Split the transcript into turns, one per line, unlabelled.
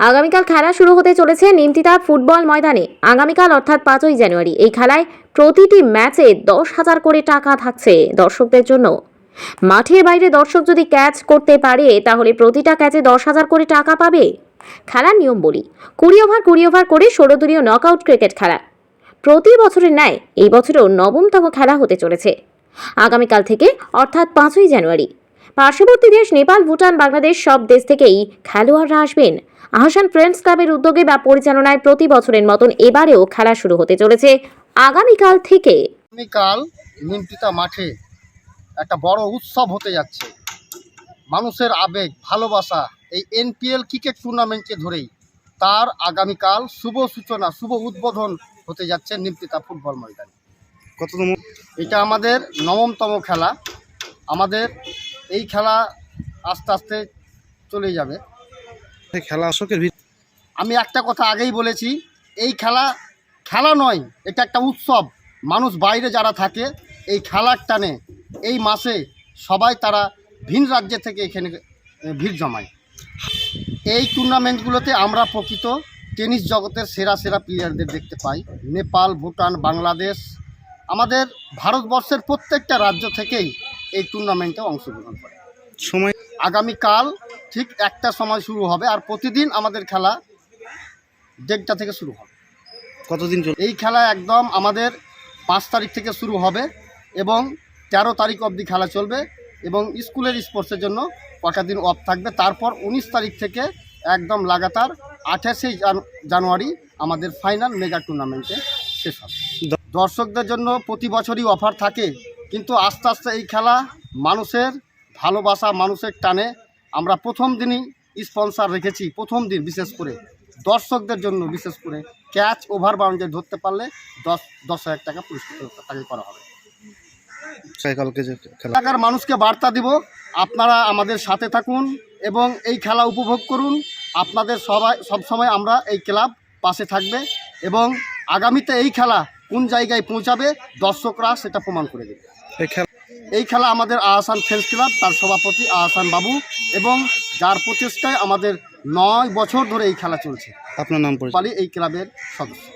আগামীকাল খেলা শুরু হতে চলেছে নিমতিতা ফুটবল ময়দানে। আগামীকাল অর্থাৎ পাঁচই জানুয়ারি এই খেলায় প্রতিটি ম্যাচে দশ হাজার করে টাকা থাকছে দর্শকদের জন্য। মাঠের বাইরে দর্শক যদি ক্যাচ করতে পারে, তাহলে প্রতিটা ক্যাচে দশ হাজার করে টাকা পাবে। খেলার নিয়ম বলি, কুড়ি ওভার কুড়ি ওভার করে ষোলোদলীয় নকআউট ক্রিকেট খেলা। প্রতি বছরের ন্যায় এই বছরেও নবমতম খেলা হতে চলেছে। আগামীকাল থেকে অর্থাৎ পাঁচই জানুয়ারি পার্শ্ববর্তী দেশ নেপাল ভুটান বাংলাদেশ সব দেশ থেকেই খেলোয়াড়রা আসবেন। আহসান ফ্রেন্ডস ক্লাবের উদ্যোগে বা পরিচালনায় প্রতি বছরের মতন এবারেও খেলা শুরু হতে চলেছে। আগামীকাল থেকে
আগামীকাল নিমতিতা মাঠে একটা বড় উৎসব হতে যাচ্ছে। মানুষের আবেগ ভালোবাসা এই এনপিএল ক্রিকেট টুর্নামেন্টকে ধরেই তার আগামীকাল শুভ সূচনা শুভ উদ্বোধন হতে যাচ্ছে নিমতিতা ফুটবল ময়দানে।
কততম?
এটা আমাদের নবমতম খেলা। আমাদের এই খেলা আস্তে আস্তে চলে যাবে।
খেলা অশোকের
আমি একটা কথা আগেই বলেছি এই খেলা খেলা নয় এটা একটা উৎসব। মানুষ বাইরে যারা থাকে এই খেলার টানে এই মাসে সবাই তারা ভিন রাজ্য থেকে এখানে ভিড় জমায়। এই টুর্নামেন্টগুলোতে আমরা প্রকৃত টেনিস জগতের সেরা সেরা প্লেয়ারদের দেখতে পাই। নেপাল ভুটান বাংলাদেশ আমাদের ভারতবর্ষের প্রত্যেকটা রাজ্য থেকেই এই টুর্নামেন্টে অংশগ্রহণ করে।
সময়
আগামীকাল ঠিক একটা সময় শুরু হবে আর প্রতিদিন আমাদের খেলা দেড়টা থেকে শুরু হবে।
কতদিন চল
এই খেলা একদম আমাদের পাঁচ তারিখ থেকে শুরু হবে এবং তেরো তারিখ অবধি খেলা চলবে এবং স্কুলের স্পোর্টসের জন্য কটা দিন অফ থাকবে। তারপর উনিশ তারিখ থেকে একদম লাগাতার আঠাশে জানুয়ারি আমাদের ফাইনাল মেগা টুর্নামেন্টে শেষ হবে। দর্শকদের জন্য প্রতি বছরই অফার থাকে কিন্তু আস্তে আস্তে এই খেলা মানুষের ভালোবাসা মানুষের টানে। আমরা প্রথম দিনই স্পন্সার রেখেছি প্রথম দিন বিশেষ করে। দর্শকদের জন্য বিশেষ করে ক্যাচ ওভার বাউন্ডারি ধরতে পারলে দশ দশ হাজার টাকা পুরস্কৃত তাকে করা হবে। এলাকার মানুষকে বার্তা দিব আপনারা আমাদের সাথে থাকুন এবং এই খেলা উপভোগ করুন। আপনাদের সবাই সবসময় আমরা এই ক্লাব পাশে থাকবে এবং আগামীতে এই খেলা কোন জায়গায় পৌঁছাবে দর্শকরা সেটা প্রমাণ করে দেবে।
এই খেলা
আমাদের আহসান ফেন্স ক্লাব তার সভাপতি আহসান বাবু এবং যার প্রচেষ্টায় আমাদের নয় বছর ধরে এই খেলা চলছে।
আপনার নাম পরিচয়?
পালি এই ক্লাবের সদস্য।